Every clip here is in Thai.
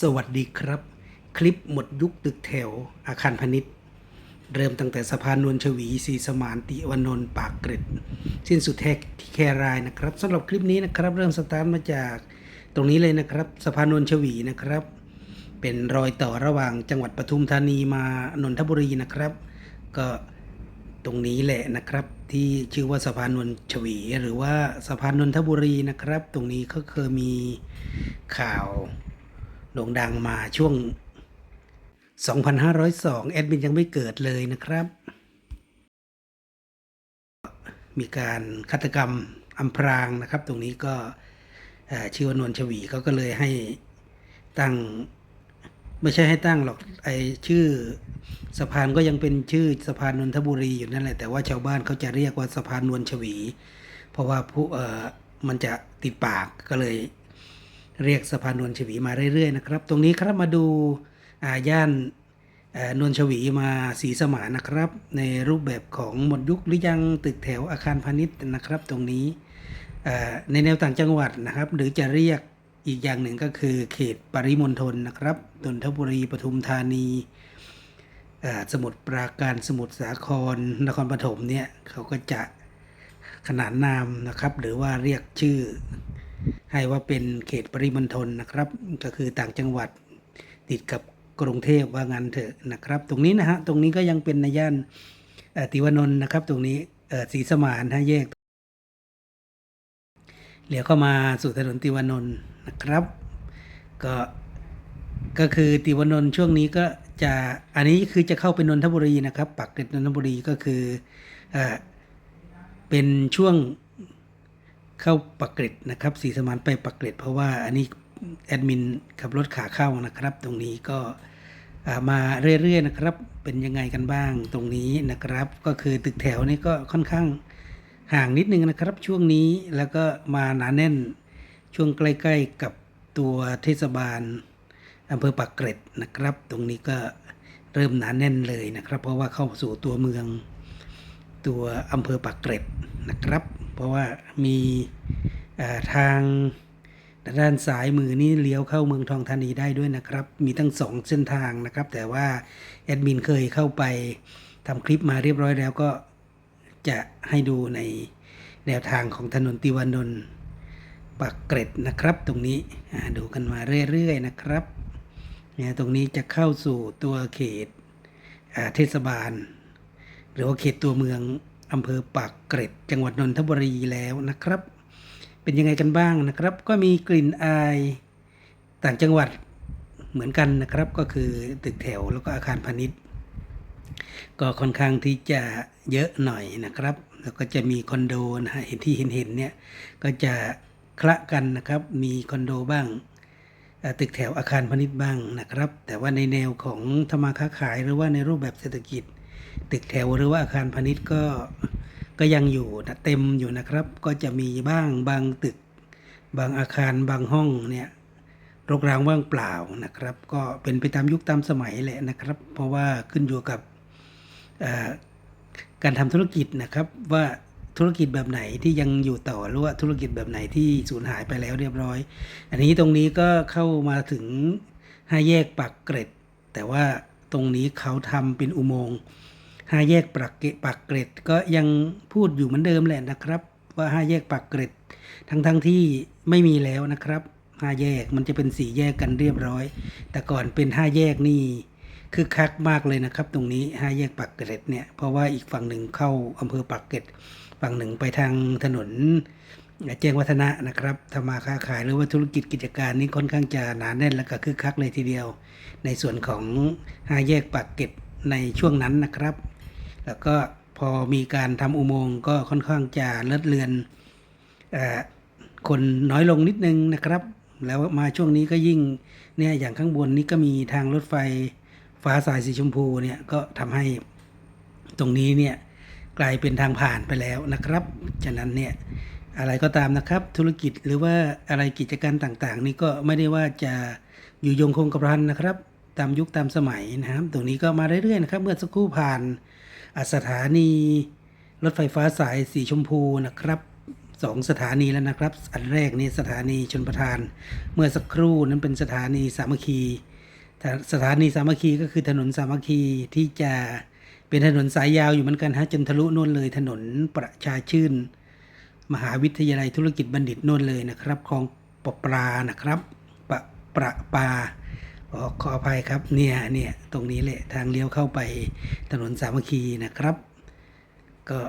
สวัสดีครับ คลิปหมดยุคตึกแถวอาคารพาณิชย์ เริ่มตั้งแต่สะพานนวลชวีสีสมานติวนนท์ปากเกร็ด สิ้นสุดแทกที่แครายนะครับสำหรับคลิปนี้นะครับ เริ่มสตาร์ทมาจากตรงนี้เลยนะครับสะพานนวลชวีนะครับ เป็นรอยต่อระหว่างจังหวัดปทุมธานีมานนทบุรีนะครับ ก็ตรงนี้แหละนะครับที่ชื่อว่าสะพานนวลชวี หรือว่าสะพานนนทบุรีนะครับ ตรงนี้ก็เคยมีข่าว โด่งดังมาช่วง 2,502 แอดมินยังไม่เกิดเลยนะครับ มีการฆาตกรรมอำพรางนะครับ ตรงนี้ก็ชื่อว่านวลชวีเขาก็เลยให้ตั้ง ไม่ใช่ให้ตั้งหรอกไอชื่อสะพานก็ยังเป็นชื่อสะพานนนทบุรีอยู่นั่นแหละแต่ว่าชาวบ้านเขาจะเรียกว่าสะพานนวลชวี เพราะว่าผู้เออมันจะติดปากก็เลย เรียกสะพานนวลชวีมาเรื่อยๆนะครับ ตรงนี้ครับมาดูอาย่านนวลชวีมาสีสมานนะครับ ในรูปแบบของหมดยุคหรือยังตึกแถวอาคารพาณิชย์นะครับ ตรงนี้ในแนวต่างจังหวัดนะครับ หรือจะเรียกอีกอย่างหนึ่งก็คือเขตปริมณฑลนะครับนนทบุรีปทุมธานีสมุทรปราการสมุทรสาครนครปฐมเนี่ยเขาก็จะขนานนามนะครับ หรือว่าเรียกชื่อ ให้ว่าเป็นเขตปริมณฑลนะครับ ก็คือต่างจังหวัดติดกับกรุงเทพว่างั้นเถอะนะครับ ตรงนี้นะฮะตรงนี้ก็ยังเป็นในย่านติวนนท์นะครับ ตรงนี้ศรีสมานฮะแยกเลี้ยวเข้ามาสู่ถนนติวนนท์นะครับ ก็ก็คือติวนนท์ช่วงนี้ก็จะอันนี้คือจะเข้าเป็นนนทบุรีนะครับปักเกร็ดนนทบุรีก็คือเออเป็นช่วง เข้าปักเกร็ดนะครับสีสมานไปปักเกร็ดเพราะว่าอันนี้แอดมินขับรถขาเข้านะครับ ตรงนี้ก็มาเรื่อยๆนะครับ เป็นยังไงกันบ้างตรงนี้นะครับ ก็คือตึกแถวนี่ก็ค่อนข้างห่างนิดนึงนะครับ ช่วงนี้แล้วก็มาหนาแน่นช่วงใกล้ ๆกับตัวเทศบาลอำเภอปักเกร็ดนะครับ ตรงนี้ก็เริ่มหนาแน่นเลยนะครับ เพราะว่าเข้าสู่ตัวเมืองตัวอำเภอปากเกร็ดนะครับ เพราะว่ามีทางด้านซ้ายมือนี่เลี้ยวเข้าเมืองทองธานีได้ด้วยนะครับ มีทั้งสองเส้นทางนะครับ แต่ว่าแอดมินเคยเข้าไปทำคลิปมาเรียบร้อยแล้วก็จะให้ดูในแนวทางของถนนติวานนท์ปากเกร็ดนะครับ ตรงนี้ดูกันมาเรื่อยๆนะครับเนี่ยตรงนี้จะเข้าสู่ตัวเขตเทศบาล หรือว่าเขตตัวเมือง อำเภอปากเกร็ด จังหวัดนนทบุรีแล้วนะครับ เป็นยังไงกันบ้างนะครับ ก็มีกลิ่นอายต่างจังหวัดเหมือนกันนะครับ ก็คือตึกแถวแล้วก็อาคารพาณิชย์ ก็ค่อนข้างที่จะเยอะหน่อยนะครับ แล้วก็จะมีคอนโดนะฮะเห็นที่เห็นเห็นเนี่ยก็จะคละกันนะครับ มีคอนโดบ้างตึกแถวอาคารพาณิชย์บ้างนะครับ แต่ว่าในแนวของธรรมาค้าขายหรือว่าในรูปแบบเศรษฐกิจ ตึกแถวหรือว่าอาคารพาณิชย์ก็ก็ยังอยู่นะเต็มอยู่นะครับ ก็จะมีบ้างบางตึก บางอาคารบางห้องเนี่ยรกร้างว่างเปล่านะครับ ก็เป็นไปตามยุคตามสมัยแหละนะครับ เพราะว่าขึ้นอยู่กับการทำธุรกิจนะครับ ว่าธุรกิจแบบไหนที่ยังอยู่ต่อหรือว่าธุรกิจแบบไหนที่สูญหายไปแล้วเรียบร้อย อันนี้ตรงนี้ก็เข้ามาถึงห้าแยกปากเกร็ด แต่ว่าตรงนี้เขาทำเป็นอุโมงค์ ห้าแยกปากเกร็ดปากเกร็ดก็ยังพูดอยู่เหมือนเดิมแหละนะครับ ว่าห้าแยกปากเกร็ด ทั้งทั้งๆที่ไม่มีแล้วนะครับห้าแยกมันจะเป็นสี่แยกกันเรียบร้อย แต่ก่อนเป็นห้าแยกนี่คือคักมากเลยนะครับ ตรงนี้ห้าแยกปากเกร็ดเนี่ยเพราะว่าอีกฝั่งหนึ่งเข้าอำเภอปากเกร็ดฝั่งหนึ่งไปทางถนนแจ้งวัฒนะนะครับทำมาค้าขายหรือว่าธุรกิจกิจการนี่ค่อนข้างจะหนาแน่นและก็คึกคักเลยทีเดียว ในส่วนของห้าแยกปากเกร็ดในช่วงนั้นนะครับ แล้วก็พอมีการทำอุโมงค์ก็ค่อนข้างจะลดเลือนอคนน้อยลงนิดนึงนะครับ แล้วมาช่วงนี้ก็ยิ่งเนี่ยอย่างข้างบนนี้ก็มีทางรถไฟฟ้าสายสีชมพูเนี่ยก็ทำให้ตรงนี้เนี่ยกลายเป็นทางผ่านไปแล้วนะครับ ฉะนั้นเนี่ยอะไรก็ตามนะครับ ธุรกิจหรือว่าอะไรกิจการต่างๆ นี่ก็ไม่ได้ว่าจะอยู่ยงคงกระพันนะครับ ตามยุคตามสมัยนะครับ ตรงนี้ก็มาเรื่อยๆนะครับ เมื่อสักครู่ผ่าน สถานี รถไฟฟ้าสายสีชมพูนะครับสองสถานีแล้วนะครับ อันแรกนี่สถานีชนประทาน เมื่อสักครู่นั้นเป็นสถานีสามัคคี สถานีสามัคคีก็คือถนนสามัคคีที่จะเป็นถนนสายยาวอยู่เหมือนกันฮะจนทะลุนู่นเลยถนนประชาชื่น มหาวิทยาลัยธุรกิจบัณฑิตนู่นเลยนะครับคลองปปลานะครับปะประปาข อขออภัยครับเนี่ยเนี่ยตรงนี้แหละทางเลี้ยวเข้าไปถนนสามัคคีนะครับ ก็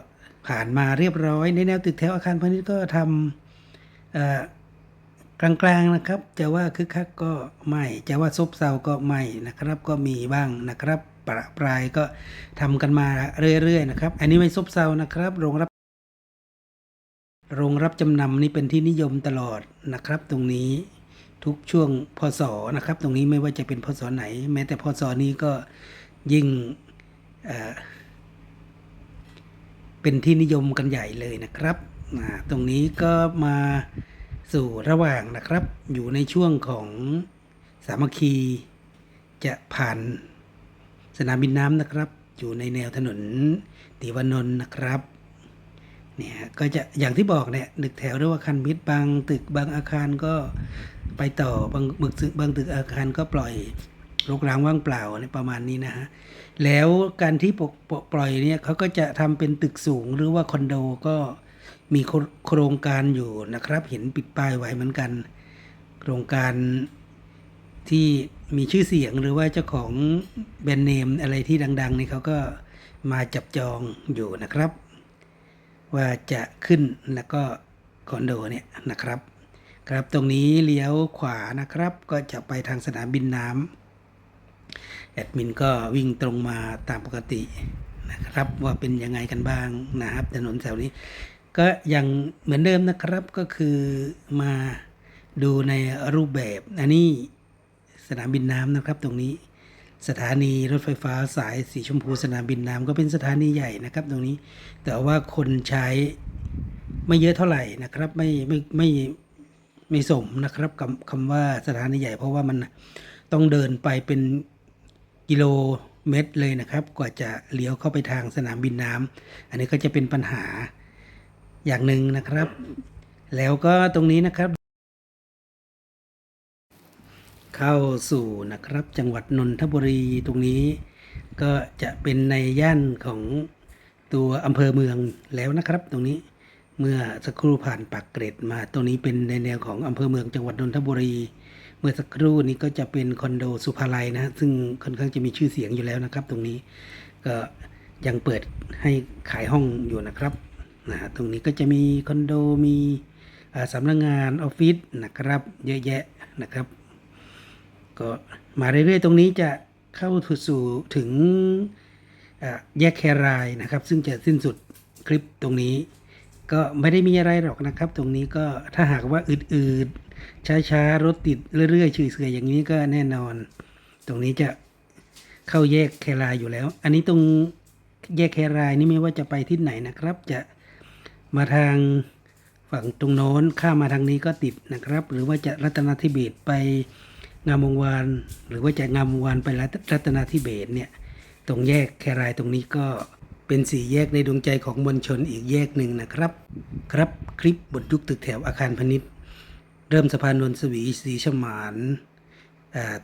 ผ่านมาเรียบร้อย ในแนวตึกแถวอาคารพาณิชย์ก็ทำกลางๆนะครับ จะว่าคึกคักก็ไม่จะว่าซบเซาก็ไม่นะครับ ก็มีบ้างนะครับประปรายก็ทำกันมาเรื่อยๆนะครับ อันนี้ไม่ซบเซานะครับโรงรับโรงรับจำนำนี่เป็นที่นิยมตลอดนะครับตรงนี้ ทุกช่วงพศนะครับ ตรงนี้ไม่ว่าจะเป็นพศไหน แม้แต่พศนี้ก็ยิ่งเเป็นที่นิยมกันใหญ่เลยนะครับตรงนี้ก็มาสู่ระหว่างนะครับ อยู่ในช่วงของสามัคคีจะผ่านสนามบินน้ำนะครับ อยู่ในแนวถนนติวานนท์นะครับเนี่ยก็จะอย่างที่บอกเนี่ยตึกแถวหรือว่าอาคันมิตรบางตึกบางอาคารก็ ไปต่อบางบึกบางตึกอาคารก็ปล่อยรกร้างว่างเปล่าในประมาณนี้นะฮะแล้วการที่ปปปล่อยเนี่ยเขาก็จะทำเป็นตึกสูงหรือว่าคอนโดก็มีโคโครงการอยู่นะครับ เห็นปิดป้ายไว้เหมือนกัน โครงการที่มีชื่อเสียงหรือว่าเจ้าของแบรนด์เนมอะไรที่ดัง ๆ นี่เขาก็มาจับจองอยู่นะครับ ว่าจะขึ้นแล้วก็คอนโดเนี่ยนะครับ ครับตรงนี้เลี้ยวขวานะครับ ก็จะไปทางสนามบินน้ำแอดมินก็วิ่งตรงมาตามปกตินะครับ ว่าเป็นยังไงกันบ้างนะครับ ถนนแถวนี้ ก็ยังเหมือนเดิมนะครับก็คือมาดูในรูปแบบอันนี้สนามบินน้ำนะครับตรงนี้สถานีรถไฟฟ้าสายสีชมพูสนามบินน้ำก็เป็นสถานีใหญ่นะครับ ตรงนี้ แต่ว่าคนใช้ไม่เยอะเท่าไหร่นะครับ ไม่ไม่ไม่ ไม่สมนะครับคำคำว่าสถานีใหญ่ เพราะว่ามันต้องเดินไปเป็นกิโลเมตรเลยนะครับ กว่าจะเลี้ยวเข้าไปทางสนามบินน้ำอันนี้ก็จะเป็นปัญหาอย่างหนึ่งนะครับ แล้วก็ตรงนี้นะครับ เข้าสู่นะครับจังหวัดนนทบุรีตรงนี้ ก็จะเป็นในย่านของตัวอำเภอเมืองแล้วนะครับตรงนี้ เมื่อสักครู่ผ่านปากเกร็ดมาตรงนี้เป็นในแนวของอำเภอเมืองจังหวัดนนทบุรี เมื่อสักครู่นี้ก็จะเป็นคอนโดสุภาลัยนะซึ่งค่อนข้างจะมีชื่อเสียงอยู่แล้วนะครับ ตรงนี้ก็ยังเปิดให้ขายห้องอยู่นะครับนะฮะตรงนี้ก็จะมีคอนโดมีสำนักงงานออฟฟิศนะครับ เยอะแยะนะครับ ก็มาเรื่อยๆ ตรงนี้จะเข้าสู่ถึงแยกแครายนะครับ ซึ่งจะสิ้นสุดคลิปตรงนี้ ก็ไม่ได้มีอะไรหรอกนะครับ ตรงนี้ก็ถ้าหากว่าอืดๆช้าๆรถติดเรื่อยๆเฉยๆอย่างนี้ก็แน่นอน ตรงนี้จะเข้าแยกแครายอยู่แล้ว อันนี้ตรงแยกแครายนี่ไม่ว่าจะไปที่ไหนนะครับ จะมาทางฝั่งตรงโน้นข้ามมาทางนี้ก็ติดนะครับ หรือว่าจะรัตนทิเบศไปงามวงวานหรือว่าจะงามวงวานไปรัตนาธิเบศเนี่ย ตรงแยกแครายตรงนี้ก็ เป็นสี่แยกในดวงใจของมวลชนอีกแยกหนึ่งนะครับ ครับคลิปบทยุคตึกแถวอาคารพาณิชย์เริ่มสะพานนนทสวีสีฉมาน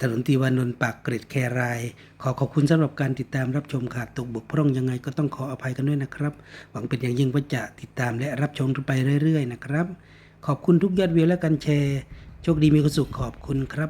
ถนนตีวานนท์ปากเกร็ดแคราย ขอขอบคุณสำหรับการติดตามรับชมขาดตกบกพร่องยังไงก็ต้องขออภัยกันด้วยนะครับ หวังเป็นอย่างยิ่งว่าจะติดตามและรับชมไปเรื่อย ๆ นะครับ ขอบคุณทุกยอดวิวและการแชร์ โชคดีมีความสุขขอบคุณครับ